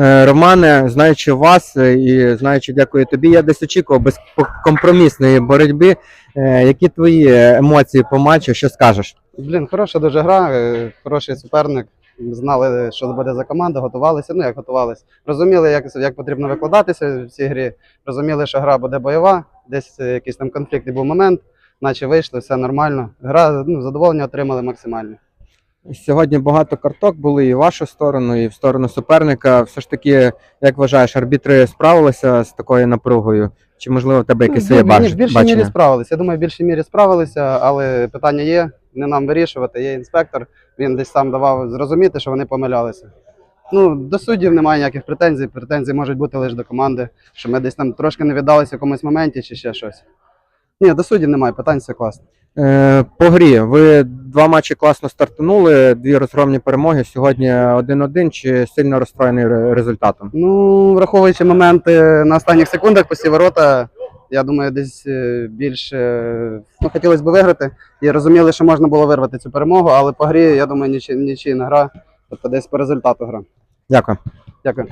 Е, Романе, знаючи вас е, і знаючи, дякую тобі, я десь очікував безкомпромісної боротьби. Е, Які твої емоції по матчу? Що скажеш? Блін, хороша дуже гра, хороший суперник. Знали, що буде за команда, готувалися. Ну як готувалися. Розуміли, як, як потрібно викладатися в цій грі. Розуміли, що гра буде бойова, десь якийсь там конфліктний був момент, наче вийшли, все нормально. Гра ну, задоволення отримали максимально. Сьогодні багато карток були і в вашу сторону, і в сторону суперника. Все ж таки, як вважаєш, арбітри справилися з такою напругою? Чи можливо в тебе якесь своє Ну, ні, в більшій мірі справилися. Я думаю, в більшій мірі справилися, але питання є, не нам вирішувати. Є інспектор, він десь сам давав зрозуміти, що вони помилялися. Ну, до суддів немає ніяких претензій. Претензії можуть бути лише до команди, що ми десь там трошки не віддалися в якомусь моменті чи ще щось. Ні, до суддів немає, питань все класно. Е, По грі ви два матчі класно стартанули, дві розгромні перемоги. Сьогодні 1-1 чи сильно розстроєний результатом? Ну, враховуючи моменти на останніх секундах після ворота, я думаю, десь е, більше ну, хотілося б виграти. І розуміли, що можна було вирвати цю перемогу, але по грі, я думаю, нічий, нічийна гра, тобто десь по результату гра. Дякую. Дякую.